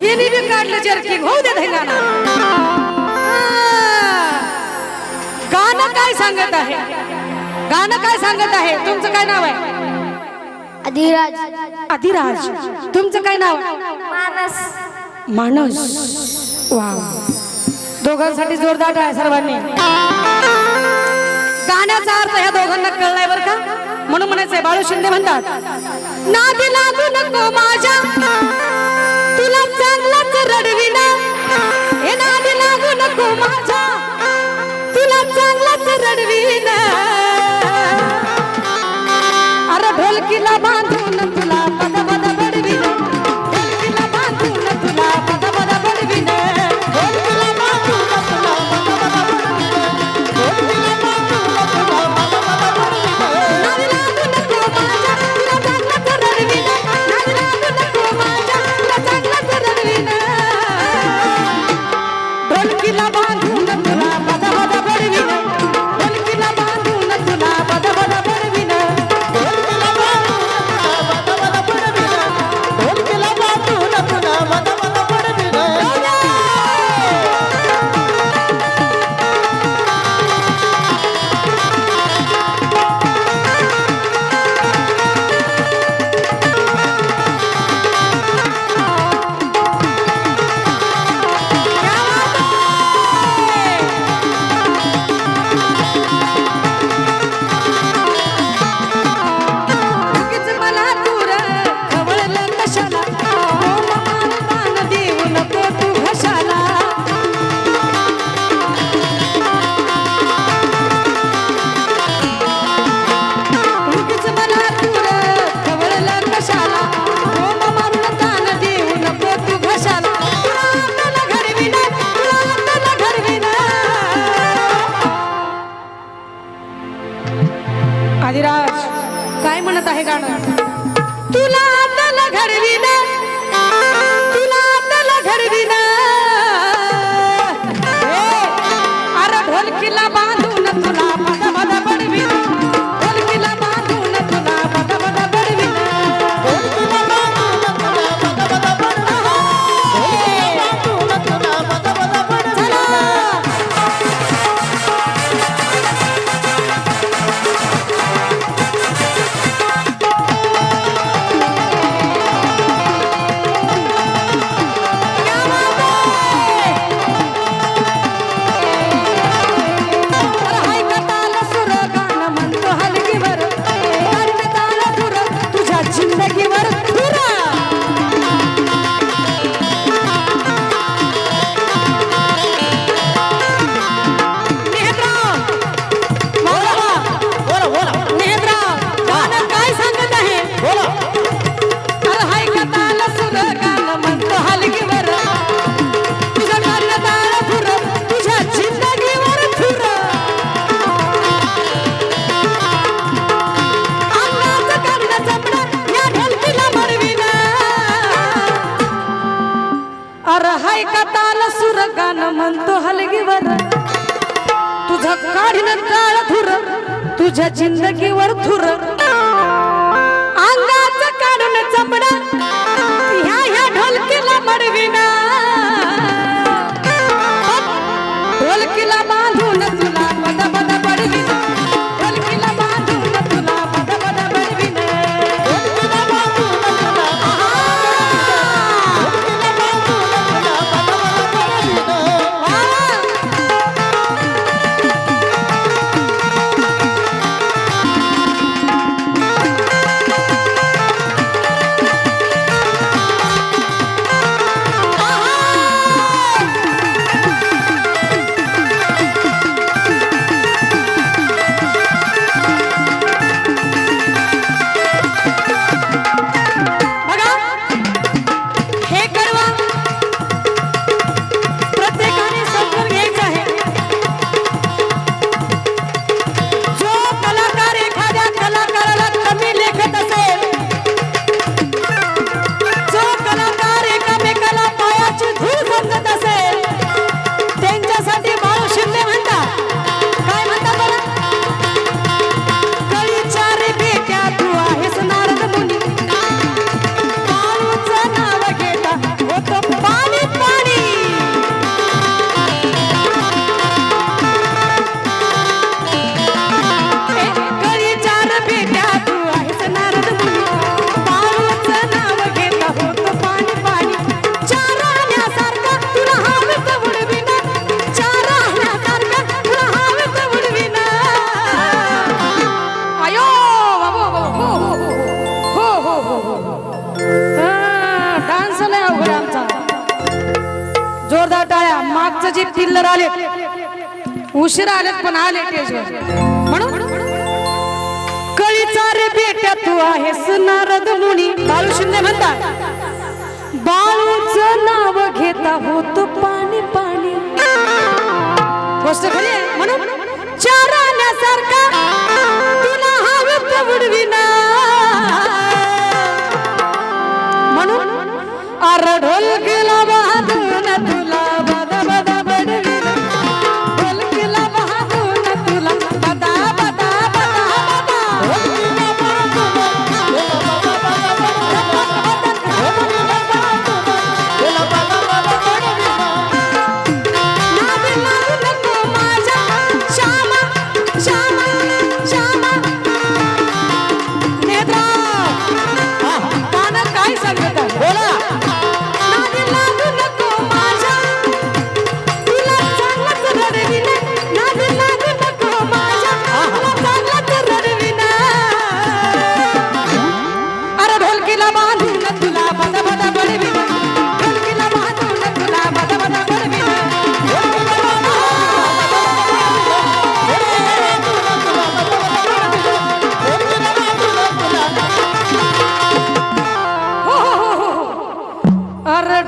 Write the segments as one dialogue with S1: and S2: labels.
S1: यांनी बी काढलं गाणं काय सांगत आहे? गाणं काय सांगत आहे? तुमचं काय नाव आहे?
S2: अधिराज
S1: अधिराज तुमचं काय नाव
S2: मानस.
S1: मानस. वा. दोघांसाठी जोरदार आहे सर्वांनी. गाण्याचा अर्थ ह्या दोघांना कळलाय बरं का? म्हणून म्हणायचंय बाळू शिंदे म्हणतात नादी लागू नको माझ्या तुला चांगलाच रडविना. हे नादी लागू नको माझ्या la तुला आता घडविना धुर गाणं म्हणतो हलगीवर. तुझं काढीन काळ धुर तुझ्या जिंदगीवर धुर. अंगाचं काढून चपडा जे चिल्लर आले. उशीर आलेत पण आले म्हणून कळीचा रे बेट्या तू आहेस नारद मुनी. बाळू शिंदे म्हणतात बाळूच नाव घेता होत पाणी पाणी. गोष्ट खरी आहे. म्हणून चाराण्यासारखा तुला हवेत उडविना म्हणून अरढोल गेला बहादून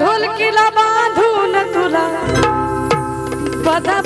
S1: ढोलकीला बांधून तुला बदा